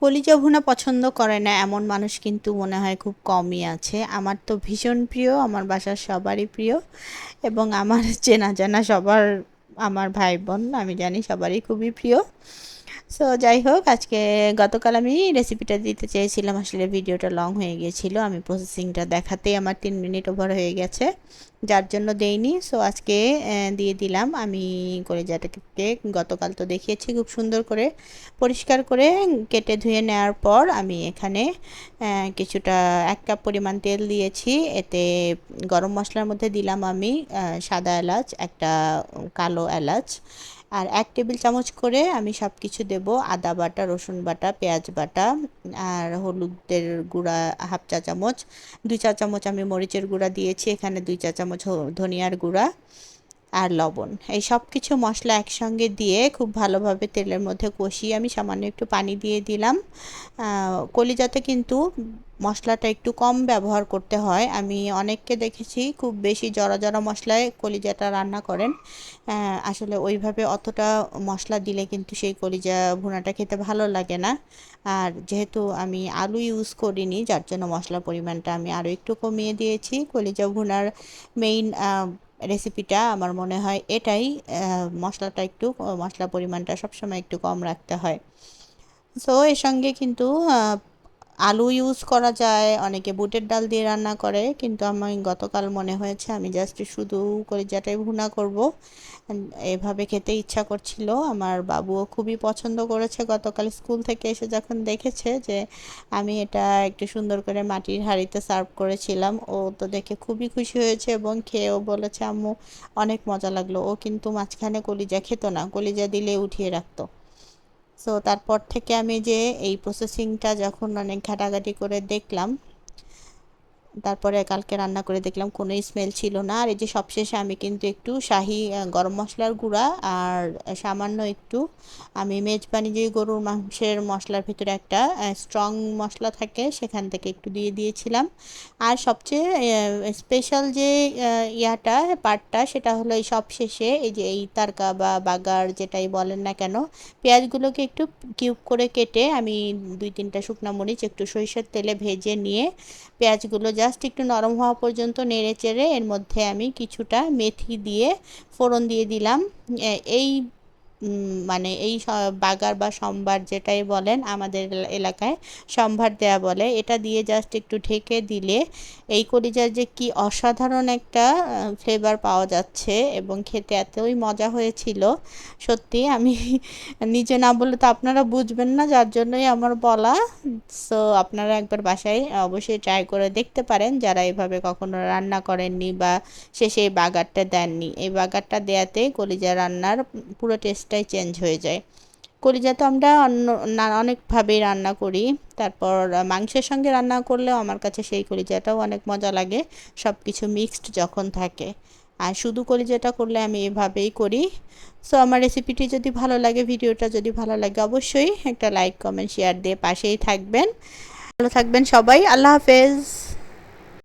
কলিজা ভুনা পছন্দ করে না, এমন মানুষ কিন্তু মনে হয় খুব কমই আছে। আমার তো ভীষণ প্রিয়, আমার বাসার সবারই প্রিয় এবং আমার চেনা জানা সবার, আমার ভাই বোন, আমি জানি সবারই খুবই প্রিয়। সো যাই হোক, আজকে গতকাল আমি রেসিপিটা দিতে চেয়েছিলাম। আসলে ভিডিওটা লং হয়ে গিয়েছিল। আমি প্রসেসিংটা দেখাতেই আমার তিন মিনিট ওভার হয়ে গেছে। যার জন্য দেইনি। সো আজকে দিয়ে দিলাম। আমি কলেজাটাকে গতকাল তো দেখিয়েছি খুব সুন্দর করে। পরিষ্কার করে কেটে ধুয়ে নেওয়ার পর আমি এখানে কিছুটা এক কাপ পরিমাণ তেল দিয়েছি। এতে গরম মশলার মধ্যে দিলাম আমি সাদা এলাচ, একটা কালো এলাচ। আর এক টেবিল চামচ করে আমি সব কিছু দেবো, আদা বাটা, রসুন বাটা, পেঁয়াজ বাটা, আর হলুদের গুঁড়া হাফ চা চামচ। দুই চা চামচ আমি মরিচের গুঁড়া দিয়েছি, এখানে দুই চা চামচ ধনিয়ার গুঁড়া। আর লবণ। এই সব কিছু মশলা একসঙ্গে দিয়ে খুব ভালোভাবে তেলের মধ্যে কষিয়ে আমি সামান্য একটু পানি দিয়ে দিলাম। কলিজাতে কিন্তু মশলাটা একটু কম ব্যবহার করতে হয়। আমি অনেককে দেখেছি খুব বেশি জড়া জড়া মশলায় কলিজাটা রান্না করেন। আসলে ওইভাবে অতটা মশলা দিলে কিন্তু সেই কলিজা ভুনাটা খেতে ভালো লাগে না। আর যেহেতু আমি আলু ইউজ করিনি, যার জন্য মশলার পরিমাণটা আমি আরও একটু কমিয়ে দিয়েছি। কলিজা ভুনার মেইন রেসিপিটা আমার মনে হয় এটাই মশলাটা একটু, মশলা পরিমাণটা সবসময় একটু কম রাখতে হয়। সো এর সঙ্গে কিন্তু আলু ইউজ করা যায়, অনেকে বুটের ডাল দিয়ে রান্না করে, কিন্তু আমি গতকাল মনে হয়েছে আমি জাস্ট শুধু কলিজাটাই ভুনা করব। এভাবে খেতে ইচ্ছা করছিল। আমার বাবুও খুবই পছন্দ করেছে গতকাল স্কুল থেকে এসে যখন দেখেছে যে আমি এটা একটু সুন্দর করে মাটির হাঁড়িতে সার্ভ করেছিলাম, ও তো দেখে খুবই খুশি হয়েছে এবং খেয়েও বলেছে, আম্মু, অনেক মজা লাগল। ও কিন্তু মাঝখানে কলিজা খেত না, কলিজা দিলে উঠিয়ে রাখতো। সো তারপর থেকে আমি যে এই প্রসেসিংটা যখন অনেক ঘাটাঘাটি করে দেখলাম তারপরে কালকে রান্না করে দেখলাম কোনো স্মেল ছিল না। আর এই যে সবশেষে আমি কিন্তু একটু শাহি গরম মশলার গুঁড়া আর সামান্য একটু, আমি মেজবানি যে গরুর মাংসের মশলার ভিতরে একটা স্ট্রং মশলা থাকে সেখান থেকে একটু দিয়ে দিয়েছিলাম। আর সবচেয়ে স্পেশাল যে ইয়াটা পার্টটা সেটা হলো এই সবশেষে এই যে এই তারকা বা বাগার যেটাই বলেন না কেন, পেঁয়াজগুলোকে একটু কিউব করে কেটে আমি দুই তিনটা শুকনো মরিচ, একটু সরিষার তেলে ভেজে নিয়ে পেঁয়াজগুলো জাস্ট একটু নরম হওয়া পর্যন্ত নেড়ে চেড়ে এর মধ্যে আমি কিছুটা মেথি দিয়ে ফোড়ন দিয়ে দিলাম। এই মানে এই বাগার বা সম্বার যেটাই বলেন আমাদের এলাকায় সম্ভার দেয়া বলে, এটা দিয়ে জাস্ট একটু ঢেকে দিলে এই কলিজার যে কি অসাধারণ একটা ফ্লেভার পাওয়া যাচ্ছে এবং খেতে এতই মজা হয়েছিল, সত্যি আমি নিজে না বললে তো আপনারা বুঝবেন না, যার জন্যই আমার বলা। সো আপনারা একবার বাসায় অবশ্যই ট্রাই করে দেখতে পারেন, যারা এভাবে কখনো রান্না করেননি বা সে সেই বাগারটা দেননি। এই বাগারটা দেয়াতে কলিজা রান্নার পুরো টেস্ট টেস্টটাই চেঞ্জ হয়ে যায়। কলিজা তো আমরা অন্য অনেকভাবেই রান্না করি। তারপর মাংসের সঙ্গে রান্না করলেও আমার কাছে সেই কলিজাটাও অনেক মজা লাগে। সব কিছু মিক্সড যখন থাকে। আর শুধু কলিজাটা করলে আমি এভাবেই করি। সো আমার রেসিপিটি যদি ভালো লাগে ভিডিওটা যদি ভালো লাগে, অবশ্যই একটা লাইক কমেন্ট শেয়ার দিয়ে পাশেই থাকবেন। ভালো থাকবেন সবাই। আল্লাহ হাফেজ।